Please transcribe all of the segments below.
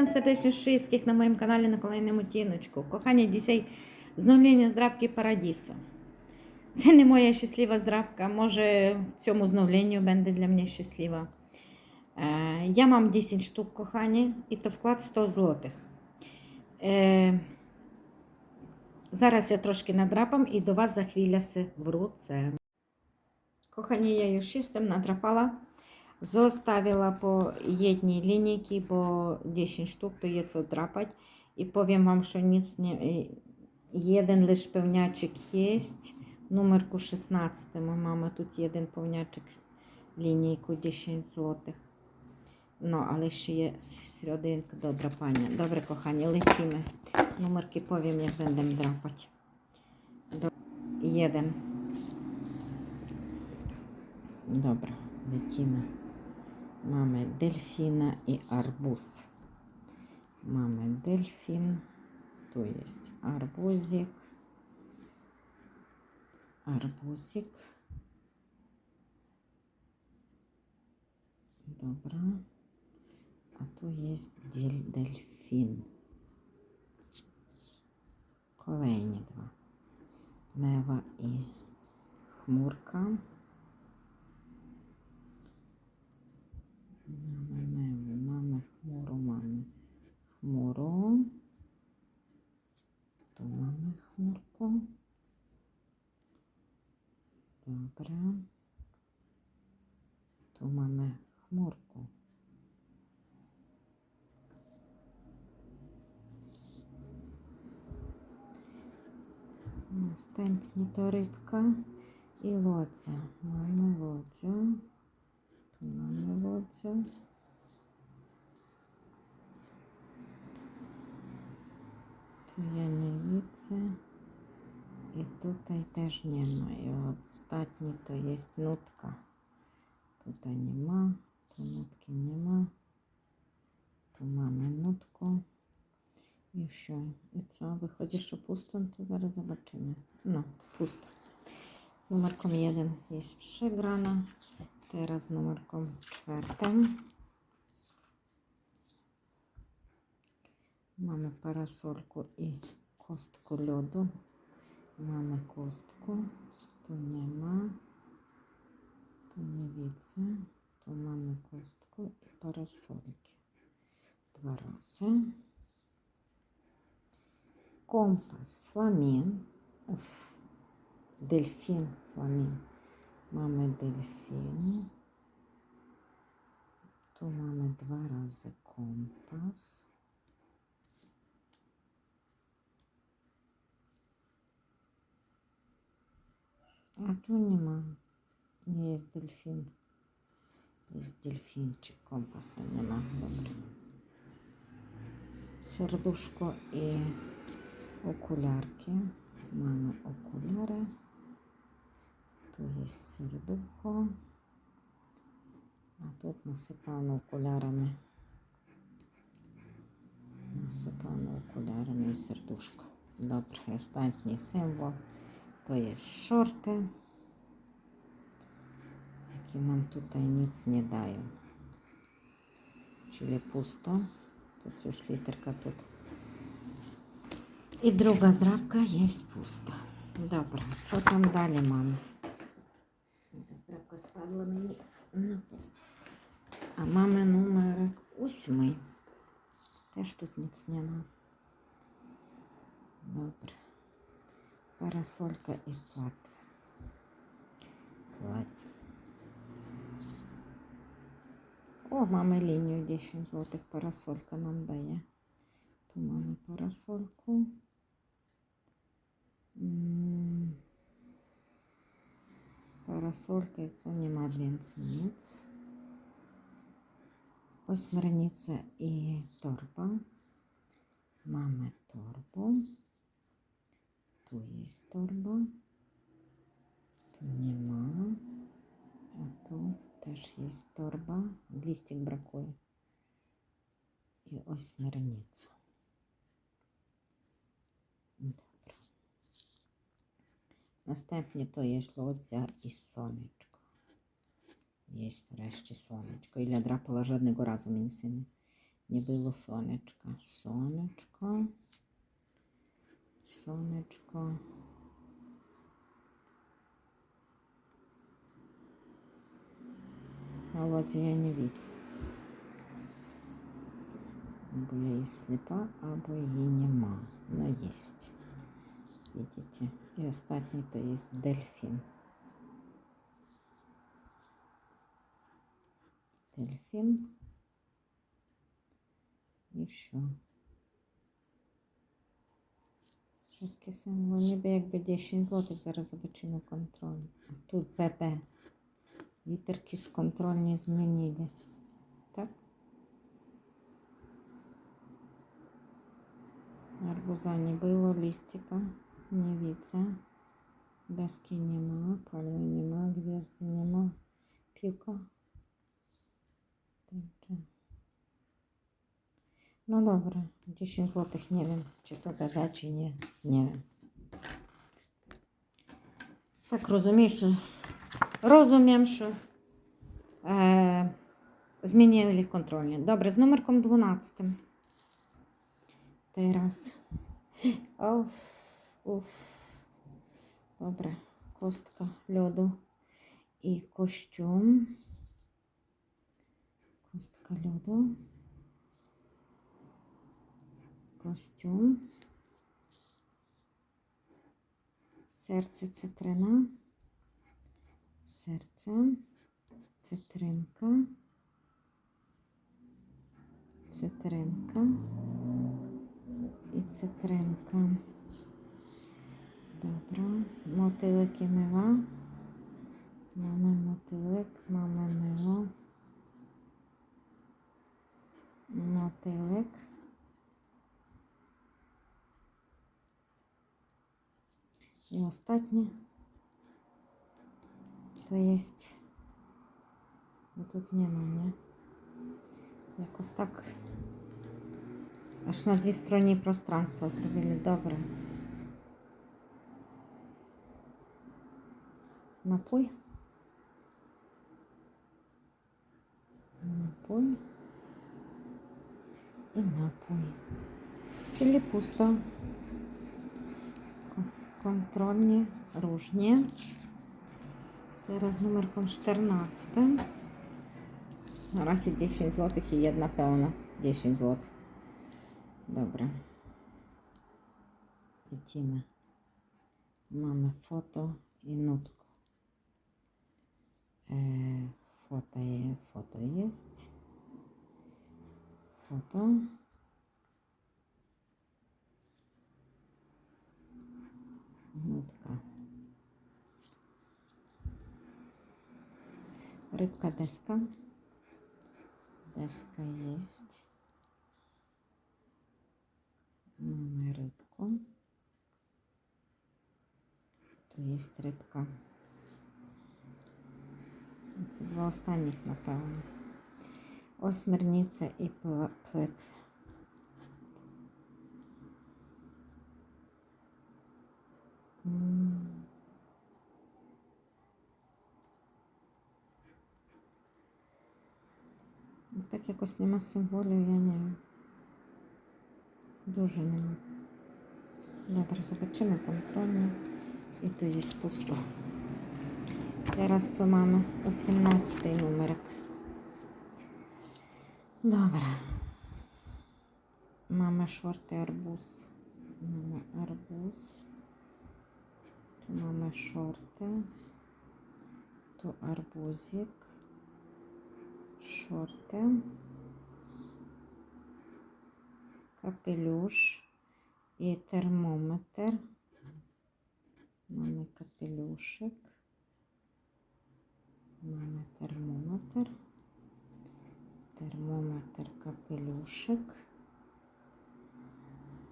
Witam serdecznie wszystkich na moim kanale na kolejному odcinочку. Kochani, dzisiaj зновлення здрабки Парадісу. Це не моя щаслива здрабка, може в цьому зновленню буде для мене щаслива. Е, я мам 10 штук, кохані, і то вклад 100 злотих. Е, зараз я трошки надрапам і до вас за хвиля се вруце. Кохані, я już jestem, надрапала. Zostawила po jednej linijki, bo 10 sztuk to jest co drapać. I powiem Wam, że nic nie... Jeden лиш pełniaczek jest. Numerku 16 my mamy тут jeden pełniaczek linijku 10 zł. No, ale ще є серединка до драпання. Добре, кохані. Numerki powiem, jak będę drapać. Do... Jeden. Dobra, lecimy. Mamy delfina i arbuz. Mamy delfin. Tu jest arbuzik. Arbuzik. Dobra. A tu jest del- delfin. Kolejne dwa. Mewa i chmurka. Łodzię. Tu mamy łodzię. Tu ja nie widzę. I tutaj też nie ma. I ostatni to jest nutka. Tutaj nie ma. Tu nutki nie ma. Tu mamy nutkę. I все. Co? Wychodzi, że pusto? No To zaraz zobaczymy. No, pusto. Z numerką 1 jest przegrana. Teraz numerką czwartą. Mamy parasolku i kostkę lodu. Mamy kostkę. Tu nie ma. Tu nie widzę. Tu mamy kostkę i parasolki. Dwa razy. Kompas, flamin. Uf. Delfin, flamin. Mamy delfin. Tu mamy dwa razy kompas. A tu nie ma. Nie jest delfin. Jest delfinczyk. Kompasa nie ma. Mamy okulary. Tu jest serducho. A тут nasypano okularami. Nasypano okularami serduszko. I ostatni symbol to jest shorty, jakie nam tutaj nic nie dają. Czyli pusto. Тут już literka тут. I druga zdrabka jest pusta. Dobra, co tam dalej mamy? Ta zdrabka spadła mi na pół. A mamy numerek ósmy. Też тут nic nie ma. Dobra. Parasolka i płatwa. Płat. O, mamy linię 10 zł. Parasolka nam daje. Tu mamy parasolku. Mm. Parasolka i co nie ma więcej nic. Ośmiornica i torba. Mamy torbę. Tu jest torba. Tu nie ma. A tu też jest torba. Listek brakuje. I ośmiornica. Dobra. Następnie to jest lodzia i słoneczko. Jest wreszcie słoneczko. Ile drapała, żadnego razu mi nic nie, nie było słoneczka. Słoneczko. Słoneczko. Owoce ja nie widzę. Albo ja jest ślepa, albo jej nie I ostatni to jest delfin. Delfin. I все. Są, no niby jakby 10 zł, zaraz zobaczymy kontrolę. Тут ПП. Літерки з контрольні змінили. Так? Арбуза не было, листика не видно. Доски нема, пальмы нема, гвозди нема, піка. Так, так. Ну добре, 10 злотих не wiem, чи то дада, чи ні. Не wiem. Так розумієш, що Розумiem, що е, змінили контрольні. Добре, з номерком 12. Teraz. Оф, уф. Добре, костка льоду і костюм. Костка льоду. Костюм. Серце цитрина. Серце. Цитринка. Цитринка. І цитринка. Добре. Мотилик і мила. Мами мотилик, мама мило. Мотилик. І останнє. То есть ну, тут нема, не? Якось так аж на дві стороні пространства зробили. Добре. Напой. Напой. І напой. Чили пусто. Кон- Контрольні, ружні. Teraz numerką 14. Na razie 10 zł i jedna pełna. 10 zł. Dobra. Idziemy. Mamy foto i nutkę. E, foto, je, foto jest. Foto. Nutka. Rybka deska. Deska jest. Mamy rybkę. Tu jest rybka. Це два останніх, напевно. Осмірниця і. М. Ну, Так якось нема символів, я не. Дуже нема. Добре, zobaczymy контрольне. І то є пусто. Зараз то маємо 18 номерок. Добре. Мама шорти арбуз. Мама арбуз. То мама шорти. То арбузик. Шорти. Капелюш і термометр. Мами капелюшик. Мами термометр. Термометр, капелюшик.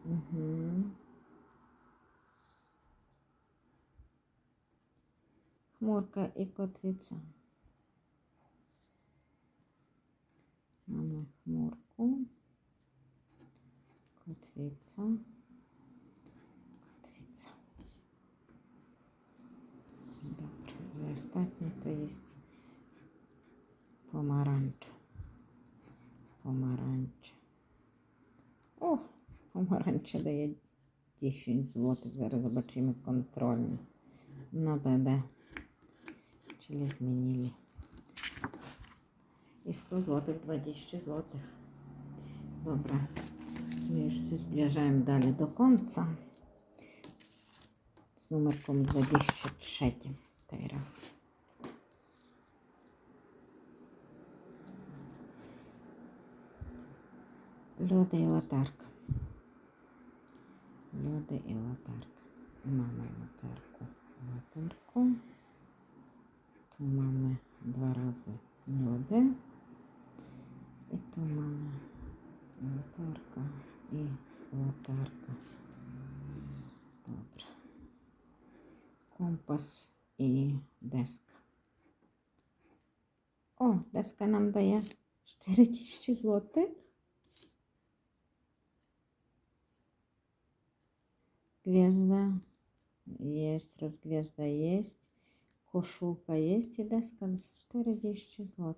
Угу. Хмурка і котвиця. Mamy chmurku, kotwica, kotwica. Dobra, i ostatnie to jest помаранча. О, помаранча дає 10 злотих. Зараз побачимо контрольні. На ББ. Чили змінили. І 100 злотих, 20 злотих. Добре. Ми już się zbliżaємо далі до кінця. З номерком 23. Teraz. Люди і латарка. Люди і латарка. Mamy latarku. Latarku. Tu mamy dwa razy lody. I tu mamy latarka i latarka. Dobra. Kompas i deska. O, deska nam daje 40 zł. Gwiazda jest, rozgwiazda jest, koszulka jest i deska z 40 zł.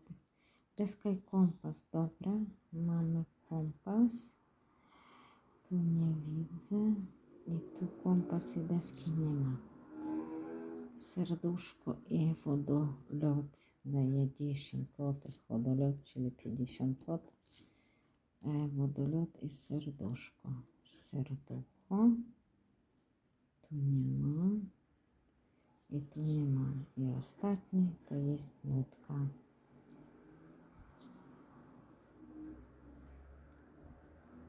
Deska i kompas, dobra. Mamy kompas. Tu nie widzę. I tu kompas i deski nie ma. Serduszko i wodolot daje 10 zł. Wodolot, czyli 50 zł. E, Wodolot i serduszko. Serducho. Ma. I tu nie ma. I ostatni to jest nutka.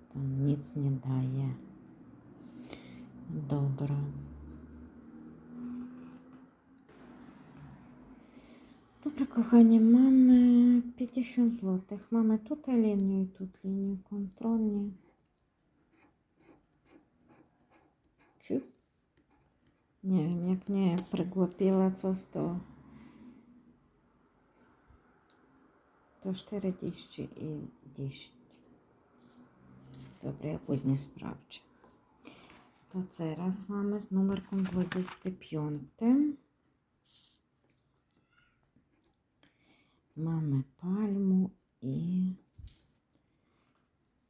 To nic nie daje. Dobra. Dobra, kochani, mamy 50 zł. Mamy tutaj linię i тут linię kontrolnie. Ciu. Nie wiem, jak nie przegłupiła coś, to to 40 i 10. Dobra, ja później sprawdzę. To teraz mamy z numerką 25. Mamy palmu i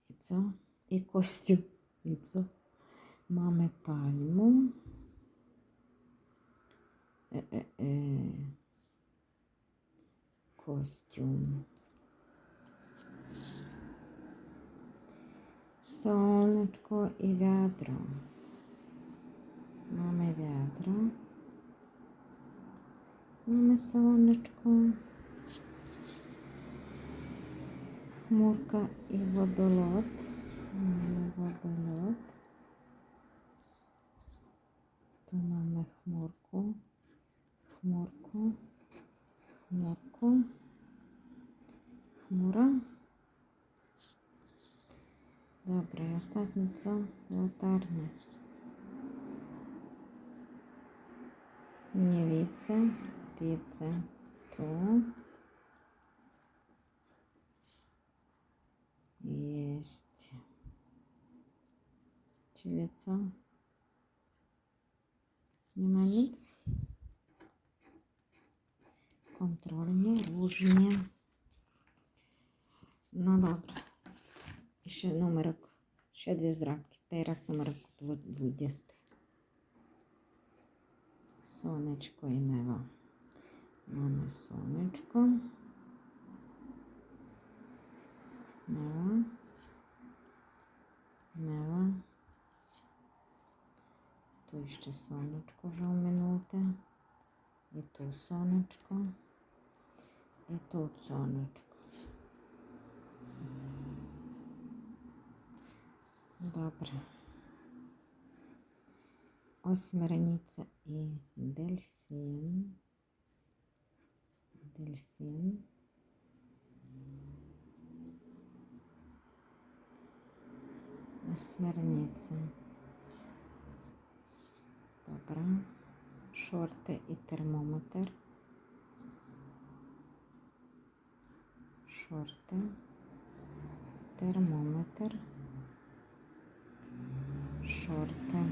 i co? I kościół. I co? Mamy palmu. E. Kostium. Słoneczko i wiadro. Mamy wiadro. Mamy słoneczko. Chmurka i wodolot. Mamy wodolot. Tu mamy chmurku. хмурку, хмурку, хмура. Добре, остатнє це лотарне. Нівіце, піце, ту. Єсть. Чи лицо? Нема лиц? Nic. Kontrolnie, różnie. No dobra. Ще номерок, ще дві здрабки. Teraz номерок 20. Сонечко і нева. Mamy сонечко. Нева. Нева. Tu ще сонечко вже минуте. І тут сонечко. І тут сонечко. Добре. Ось Мирениця і дельфін. Дельфін. Ось. Добре. Шорти і термометр. Шорти. Термометр. Шорти.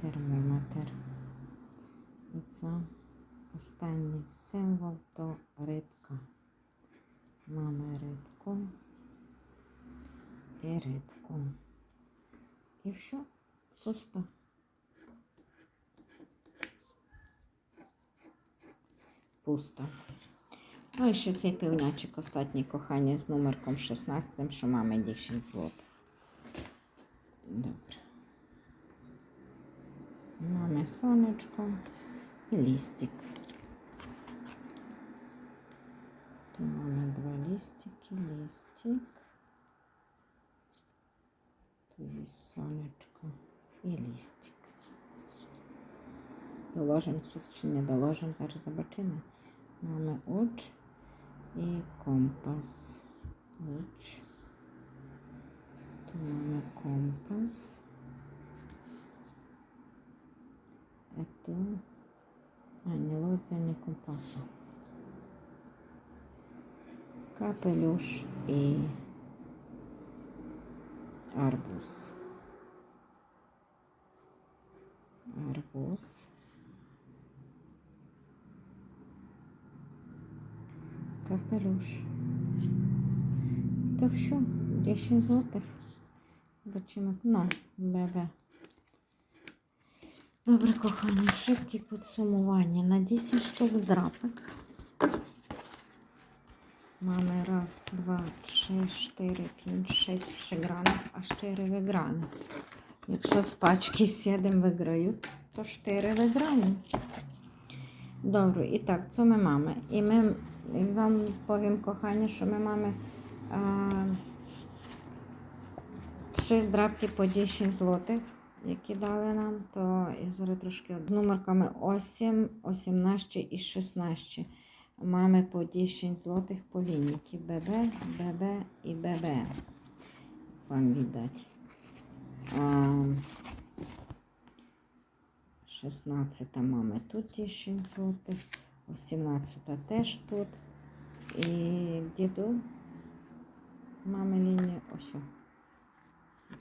Термометр. І це останній символ то рибка. Mamy рибку. І рибку. І все. Пусто. Пусто. Ну і ще цей півнячик останній кохання з номерком 16, що мами 10 злотих. Добре. Mamy сонечко і лістик. Tu mamy dwa listiki, listik. Tu jest сонечко і лістик. Доложимо чи не доложимо, зараз побачимо. Mamy уч і компас. Уч. Tu mamy компас. Это... А, не лодзя, не компаса. Капелюш і арбуз. Арбуз. Капелюш. То все, 10 злотих. Бачимо, ну, бебе. Добре, кохані, шибкі підсумування. На 10 штук здрапок. Mamy raz, dwa, trzy, cztery, pięć, sześć przegranych, a cztery wygrane. Якщо з пачки 7 виграють, то 4 виграні. Добре, і так, це ми маємо. І ми і вам повім, кохання, що ми маємо а, 3 здрабки по 10 злотих, які дали нам, то я зараз трошки з номерками 8, 18 і 16. Mamy po 10 zł po linijki BB, BB i BB. Wam widać. Um, 16 mamy tu 10 zł, 18 też тут. І tu mamy linię? Ось. о.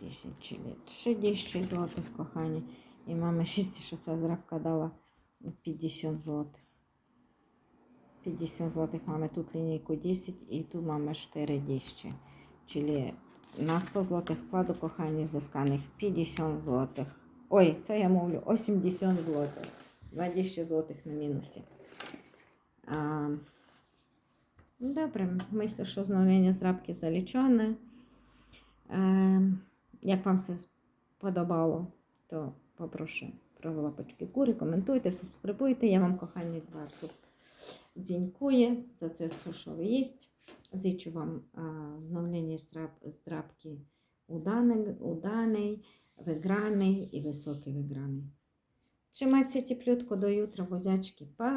10 czyli 30 zł, kochani. I mamy 6, що ця зрабка дала 50 зł. 50 злотих mamy тут лінійку 10 і тут mamy 40. Czyli на 100 злотих вкладу, кохані, зисканих 50 злотих. Ой, це я мовлю 80 злотих. 20 злотих на мінусі. А, добре, мислю, що зновлення здрабки залічене. Е, як вам все сподобало, то попрошу про лапочки кури, коментуйте, субскрибуйте. Я вам, кохані, bardzo Дзінькує за це, що ви їсть. Зичу вам здраб, здрабки уданий, уданий, виграний і високий виграний. Trzymajcie cieplutko do jutra, woziaczki. Pa!